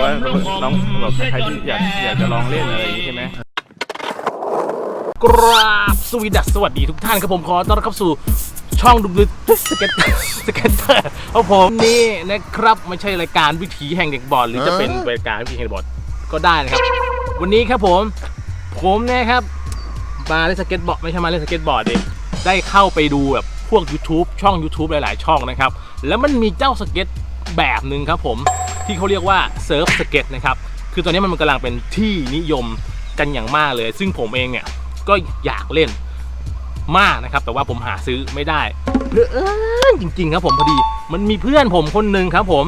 ว่าน้องแบบใครที่อยากอยากจะลองเล่นอะไรอย่างนี้ใช่ไหมกราบสวีดัสสวัสดีทุกท่านครับผมขอต้อนรับเข้าสู่ช่องดุมดุสเก็ตสเก็ตเตอร์ครับผมนี่นะครับไม่ใช่รายการวิถีแห่งเด็กบอลหรือจะเป็นรายการวิถีแห่งเด็กบอลก็ได้นะครับ วันนี้ครับผมผมนะครับมาเล่นสเก็ตบอร์ดไม่ใช่มาเล่นสเก็ตบอร์ดเองได้เข้าไปดูแบบพวก YouTube ช่อง YouTube หลาย ๆ ช่องนะครับ แล้วมันมีเจ้าสเก็ต แบบหนึ่งครับผมที่เขาเรียกว่าเซิร์ฟสเก็ตนะครับคือตอนนี้มันกำลังเป็นที่นิยมกันอย่างมากเลย ซึ่งผมเองเนี่ยก็อยากเล่นมากนะครับ แต่ว่าผมหาซื้อไม่ได้เพื่อเอยจริง ๆ ครับผมพอดี มันมีเพื่อนผมคนหนึ่งครับผม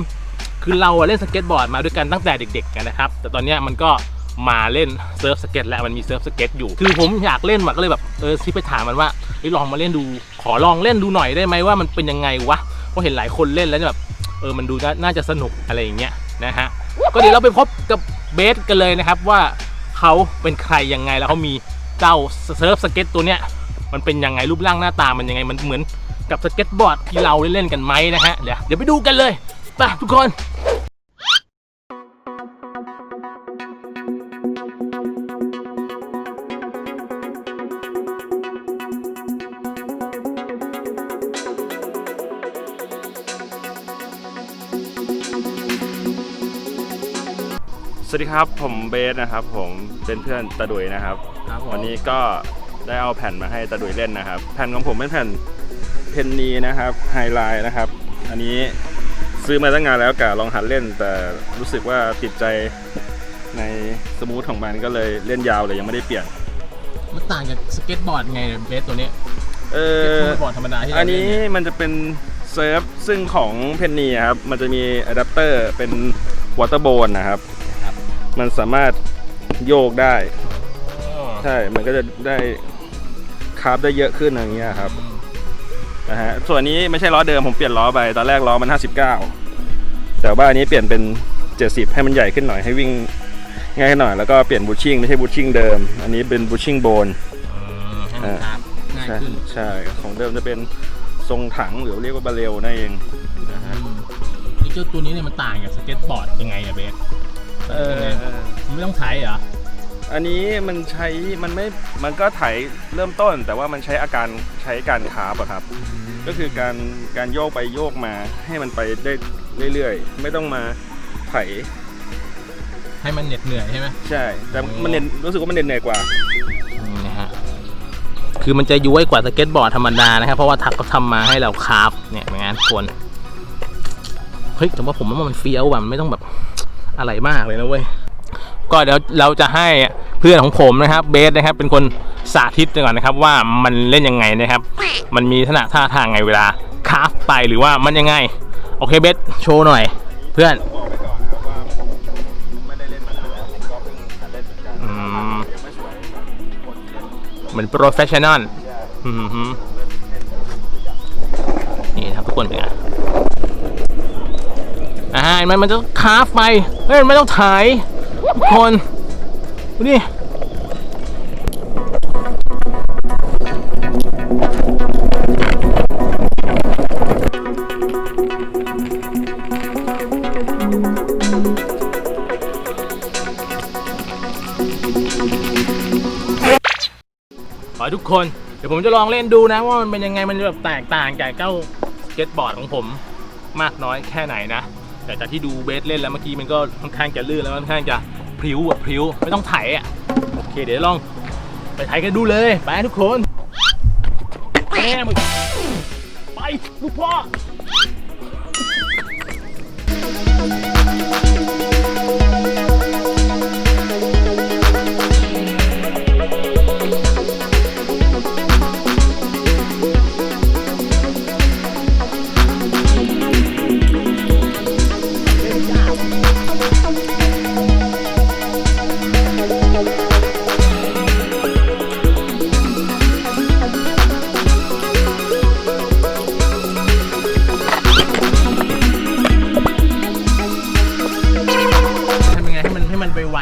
คือเราเล่นสเก็ตบอร์ดมาด้วยกันตั้งแต่เด็ก ๆ กันนะครับ แต่ตอนนี้มันก็มาเล่นเซิร์ฟสเก็ตแล้วมันมีเซิร์ฟสเก็ตอยู่ คือผมอยากเล่นว่ะก็เลยแบบเออซิไปถามมันว่าเฮ้ลองมาเล่นดู ขอลองเล่นดูหน่อยได้ไหมว่ามันเป็นยังไงวะเพราะเห็นหลายคนเล่นแล้วแบบ เออมันดูน่าจะสนุกอะไรอย่างเงี้ยนะฮะก็เดี๋ยวเราไปพบกับเบสกันเลยนะครับว่าเขาเป็นใครยังไงแล้วเขามีเจ้าเซิร์ฟสเก็ตตัวเนี้ยมันเป็นยังไงรูปร่างหน้าตามันยังไงมันเหมือนกับสเก็ตบอร์ดที่เราเล่นกันไหมนะฮะเดี๋ยวเดี๋ยวไปดูกันเลยไปทุกคน สวัสดีครับผมเบสนะครับผมเป็นเพื่อนตะดุยนะครับ ครับผมวันนี้ก็ได้เอาแผ่นมาให้ตะดุยเล่นนะครับ แผ่นของผมเป็นแผ่นเพนนีนะครับไฮไลท์นะครับ อันนี้ซื้อมาตั้งนานแล้วกะลองหัดเล่น แต่รู้สึกว่าติดใจในสมูทของมันก็เลยเล่นยาวเลยยังไม่ได้เปลี่ยน มันต่างจากสเก็ตบอร์ดไงเบสตัวนี้เอสอเก็ตบอร์ดธรรมดาที่เราอันเล่นี้นเนี่ยมันจะเป็นเซิร์ฟซึ่งของเพนนีครับ มันจะมีอะแดปเตอร์เป็นวอเตอร์โบนนะครับ มันสามารถโยกได้ ใช่ มันก็จะได้คาร์บได้เยอะขึ้นอย่างเงี้ยครับนะฮะส่วนนี้ไม่ใช่ล้อเดิมผมเปลี่ยนล้อไปตอนแรกล้อมัน 59 แต่ว่าอันนี้เปลี่ยนเป็น 70 ให้มันใหญ่ขึ้นหน่อยให้วิ่งง่ายขึ้นหน่อยแล้วก็เปลี่ยนบูชชิ่งไม่ใช่บูชชิ่งเดิม อันนี้เป็นบูชชิ่งโบนให้มันครับง่ายใช่ขึ้นใช่ของเดิมจะเป็นทรงถังหรือเรียกว่าบาเรลนั่นเองนะฮะอืมไอ้เจ้าตัวนี้เนี่ยมันต่างจากสเก็ตบอร์ดยังไงอะเบส เออมันไม่ต้องไถเหรอ อันนี้มันใช้มันไม่มันก็ไถเริ่มต้น แต่ว่ามันใช้อาการใช้การคาร์บอะครับ ก็คือการการโยกไปโยกมาให้มันไปได้เรื่อยๆ ไม่ต้องมาไถให้มันเหน็ดเหนื่อยใช่ไหม ใช่ แต่มันเน้นรู้สึกว่ามันเน้นเหนื่อยกว่า นี่นะฮะ คือมันจะย้วยกว่าสเก็ตบอร์ดธรรมดานะครับ เพราะว่าถักเขาทำมาให้เราคราฟเนี่ยเป็นงานคน เฮ้ย แต่ว่าผมว่ามันเฟี้ยวว่ะ มันไม่ต้องแบบ อะไรมากเลยนะเว้ยก็เดี๋ยวเราจะให้เพื่อนของผมนะครับเบสนะครับเป็นคนสาธิตก่อนนะครับว่ามันเล่นยังไงนะครับ มันมีลักษณะท่าทางไงเวลาคราฟไปหรือว่ามันยังไง โอเคเบสโชว์หน่อย เพื่อนบอกไปก่อนนะครับว่าผมไม่ได้เล่นมานานแล้วผมก็เพิ่งหัดเล่นเหมือนกันอืมยังไม่สวยคนเล่นเหมือนโปรเฟชชั่นอลใช่อืมฮึนี่นะครับทุกคนเป็นไง อ่าเห็นไหมมันจะคาฟไปเฮ้ยมันไม่ต้องถ่ายทุกคนดูดิขอทุกคน เดี๋ยวผมจะลองเล่นดูนะ ว่ามันเป็นยังไงมันแบบแตกต่างจากเจ้าสเก็ตบอร์ดของผมมากน้อยแค่ไหนนะ แต่จากที่ดูเบสเล่นแล้วเมื่อกี้มันก็ค่อนข้างจะลื่นแล้วค่อนข้างจะพริ้วอะพริ้วไม่ต้องไถอะโอเคเดี๋ยวลองไปไถกันดูเลยไปทุกคนแม่มึงไปลูกพ่อ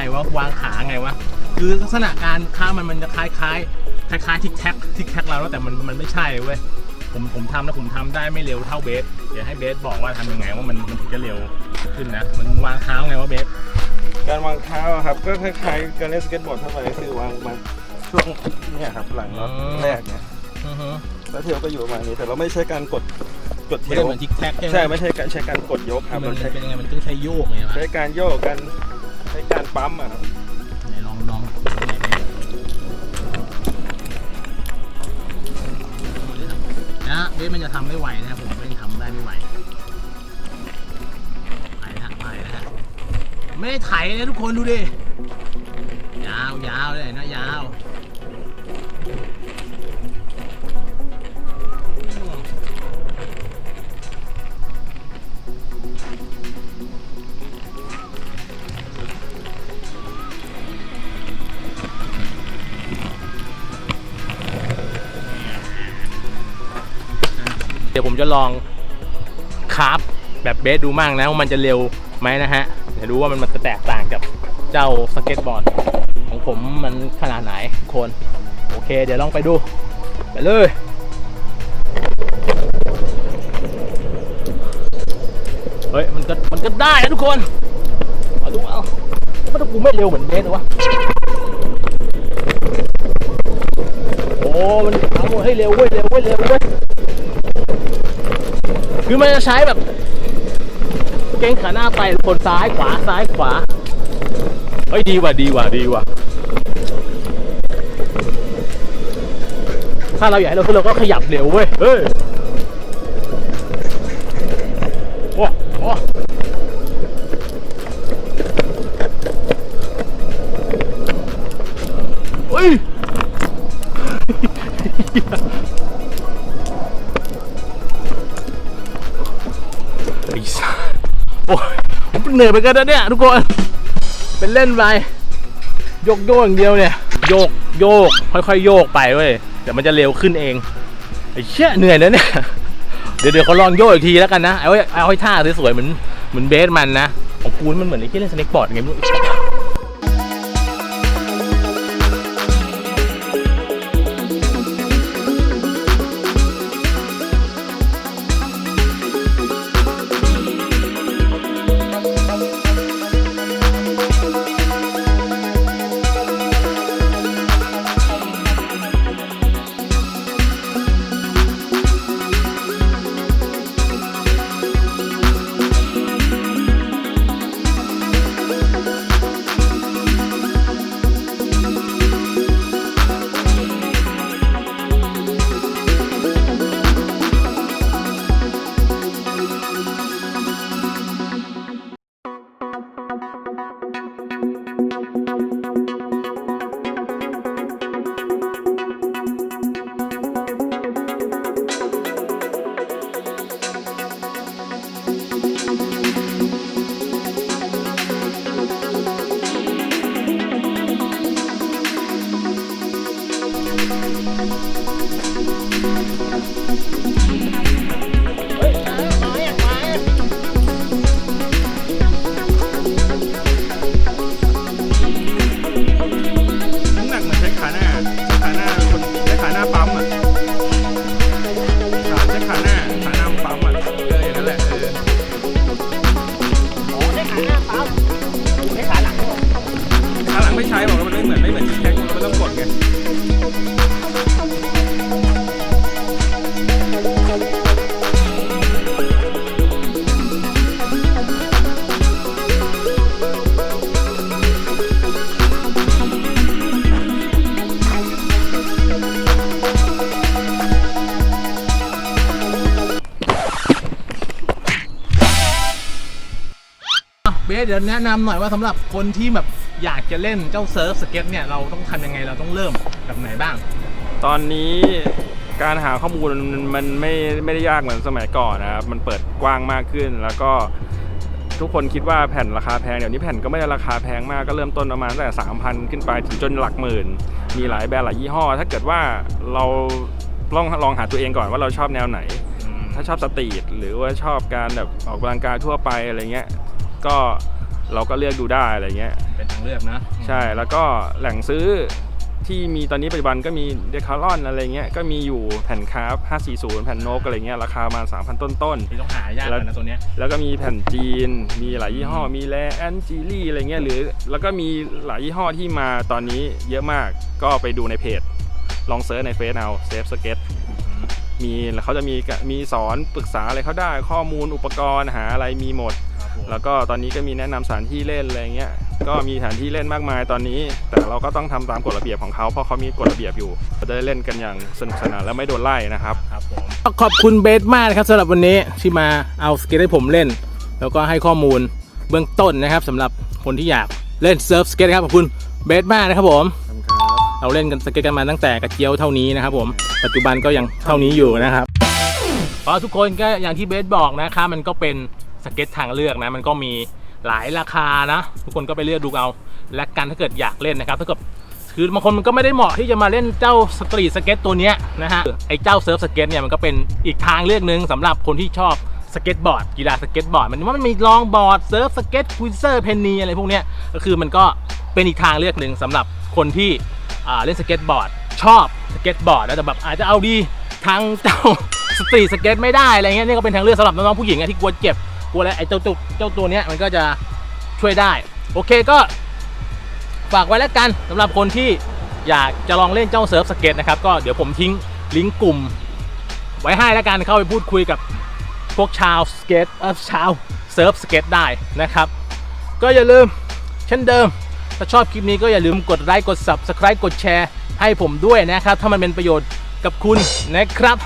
วๆวะวางขาไงวะคือลักษณะการค้ามันมันจะคล้ายคล้ายคล้ายคล้ายๆทิกแท็กทิกแท็กเราแล้วแต่มันมันไม่ใช่เว้ยผมผมทำแล้วผมทำได้ไม่เร็วเท่าเบสเดี๋ยวให้เบสบอกว่าทำยังไงว่ามันมันถึงจะเร็วขึ้นนะมันวางเท้าไงวะเบสการวางเท้าอะครับก็คล้ายๆการเล่นสเก็ตบอร์ดทั่วไปคือวางมาช่วงเนี่ยครับหลังน็อตแรกเนี่ยอือฮึแล้วเทลก็อยู่ประมาณนี้แต่เราไม่ใช้การกดกดเทไม่ลได้เหมือนทิกแท็กใช่ไหมใช่ไม่ใช่การใช้การกดยกครับมัเรานใช้เป็นยังไงมันต้องใช้โยกไงวะใช้การโยกกัน ใช้การปั๊มอะครับไหนลองลองนะเบสมันจะทำไม่ไหวนะครับผมไม่ทำได้ไม่ไหวไปนะฮะไปนะฮะไม่ได้ไถนะทุกคนดูดิยาวยาวเลยนะยาว เดี๋ยวผมจะลองคราฟแบบเบสดูมั่งนะว่ามันจะเร็วไหมนะฮะ เดี๋ยวดูว่ามันมันจะแตกต่างกับเจ้าสเก็ตบอร์ดของผมมันขนาดไหนทุกคน โอเค เดี๋ยวลองไปดู ไปเลยเฮ้ยมันก็มันก็ได้นะทุกคนเอาดูเอาแล้วมันกูไม่เร็วเหมือนเบสหรอวะโอ้มันทำให้เร็วเว้ยเร็วเว้ยเร็วเว้ย คือมันจะใช้แบบ เก่งขาหน้าไปคนซ้ายขวาซ้ายขวาเฮ้ยดีว่ะดีว่ะดีว่ะถ้าเราอยากให้เราขึ้นเราก็ขยับเร็วเว้ยเฮ้ยโอ้โอ้ อ้ยผมเหนื่อยไปกันนะเนี่ยทุกคน เป็นเล่นไปโยกโยกอย่างเดียวเนี่ย โยกโยก ค่อยๆ โยกไปเว้ยเดี๋ยวมันจะเร็วขึ้นเองไอ้เชี่ยเหนื่อยนะเนี่ยเดี๋ยวเดี๋ยวเขาลองโยกอีกทีแล้วกันนะเอาไว้เอาให้ท่าสวยๆเหมือนเหมือนเบสมันนะของกูนมันเหมือนไอ้ที่เล่นสเน็กบอร์ดไงไม่รู้ บสเดี๋ยวแนะนำหน่อยว่าสำหรับคนที่แบบอยากจะเล่นเจ้าเซิร์ฟสเก็ตเนี่ยเราต้องทำยังไงเราต้องเริ่มแบบไหนบ้าง ตอนนี้การหาข้อมูลมันมันไม่ไม่ได้ยากเหมือนสมัยก่อนนะครับ มันเปิดกว้างมากขึ้น แล้วก็ทุกคนคิดว่าแผ่นราคาแพงเดี๋ยวนี้แผ่นก็ไม่ได้ราคาแพงมากก็เริ่มต้นประมาณตั้งแต่สามพันขึ้นไปถึงจนหลักหมื่น มีหลายแบรนด์หลายยี่ห้อ ถ้าเกิดว่าเราลองลองหาตัวเองก่อนว่าเราชอบแนวไหน ถ้าชอบสตรีทหรือว่าชอบการแบบออกกำลังกายทั่วไปอะไรเงี้ย ก็เราก็เลือกดูได้อะไรเงี้ย เป็นทางเลือกนะใช่ แล้วก็แหล่งซื้อที่มีตอนนี้ปัจจุบันก็มีเดคาร์ลอนอะไรเงี้ย ก็มีอยู่แผ่นคาร์ฟ540 แผ่นโนกอะไรเงี้ย ราคาประมาณ3,000 ต้นนี่ต้องหายากหน่อยนะตัวเนี้ยๆแล้วก็มีแผ่นจีน มีหลายยี่ห้อ มีแลแอนจีลี่อะไรเงี้ย หรือ แล้วก็มีหลายยี่ห้อที่มาตอนนี้เยอะมาก ก็ไปดูในเพจ ลองเซิร์ชในเฟซเอาเซฟสเก็ตมีแล้วเขาจะมีกะมีสอนปรึกษาอะไรเขาได้ข้อมูลอุปกรณ์หาอะไรมีหมดครับผม แล้วก็ตอนนี้ก็มีแนะนำสถานที่เล่นอะไรเงี้ย ก็มีสถานที่เล่นมากมายตอนนี้ แต่เราก็ต้องทำตามกฎระเบียบของเขาเพราะเขามีกฎระเบียบอยู่เราจะได้เล่นกันอย่างสนุกสนานและไม่โดนไล่นะครับครับผมขอบคุณเบสมากนะครับสำหรับวันนี้ที่มาเอาสเก็ตให้ผมเล่น แล้วก็ให้ข้อมูลเบื้องต้นนะครับสำหรับคนที่อยากเล่นเซิร์ฟสเก็ตนะครับขอบคุณเบสมากนะครับผมเราเล่นกันสเก็ตกันมาตั้งแต่กระเจียวเท่านี้นะครับผมปัจจุบันก็ยังเท่านี้อยู่นะครับเพราะทุกคนก็อย่างที่เบสบอกนะครับมันก็เป็น สเก็ตทางเลือกนะมันก็มีหลายราคานะทุกคนก็ไปเลือกดูเอา และกันถ้าเกิดอยากเล่นนะครับถ้าเกิดคือบางคนมันก็ไม่ได้เหมาะที่จะมาเล่นเจ้าสตรีทสเก็ตตัวนี้นะฮะไอ้เจ้าเซิร์ฟสเก็ตเนี่ยมันก็เป็นอีกทางเลือกหนึ่งสำหรับคนที่ชอบสเก็ตบอร์ดกีฬาสเก็ตบอร์ดมันว่ามันมีลองบอร์ดเซิร์ฟสเก็ตควิเซอร์เพนนีอะไรพวกเนี้ยก็คือมันก็เป็นอีกทางเลือกหนึ่งสำหรับคนที่อ่าเล่นสเก็ตบอร์ดชอบสเก็ตบอร์ดแล้วแต่แบบอาจจะเอาดีทางเจ้าสตรีทสเก็ตไม่ได้อะไรเงี้ยนี่ก็เป็นทางเลือกสำหรับน้องๆผู้หญิงที่กลัวเจ็บ กลัวอะไรไอ้เจ้าตัวเจ้าตัวเนี้ยมันก็จะช่วยได้ โอเคก็ฝากไว้แล้วกันสำหรับคนที่อยากจะลองเล่นเจ้าเซิร์ฟสเก็ตนะครับก็เดี๋ยวผมทิ้งลิงก์กลุ่ม ไว้ให้แล้วกันเข้าไปพูดคุยกับพวกชาวสเก็ตเออชาวเซิร์ฟสเก็ตได้นะครับ ก็อย่าลืมเช่นเดิม ถ้าชอบคลิปนี้ก็อย่าลืมกดไลค์กด Subscribe กดแชร์ให้ผมด้วยนะครับ ถ้ามันเป็นประโยชน์กับคุณนะครับ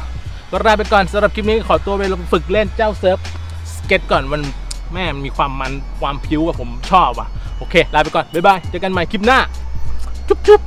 ก็ลาไปก่อนสำหรับคลิปนี้ขอตัวไปฝึกเล่นเจ้าเซิร์ฟ เก็ตก่อนมันแม่มีความมันความพิ้วอะผมชอบอะโอเค ลาไปก่อน บ๊ายบาย เจอกันใหม่คลิปหน้า จุ๊บจุ๊บ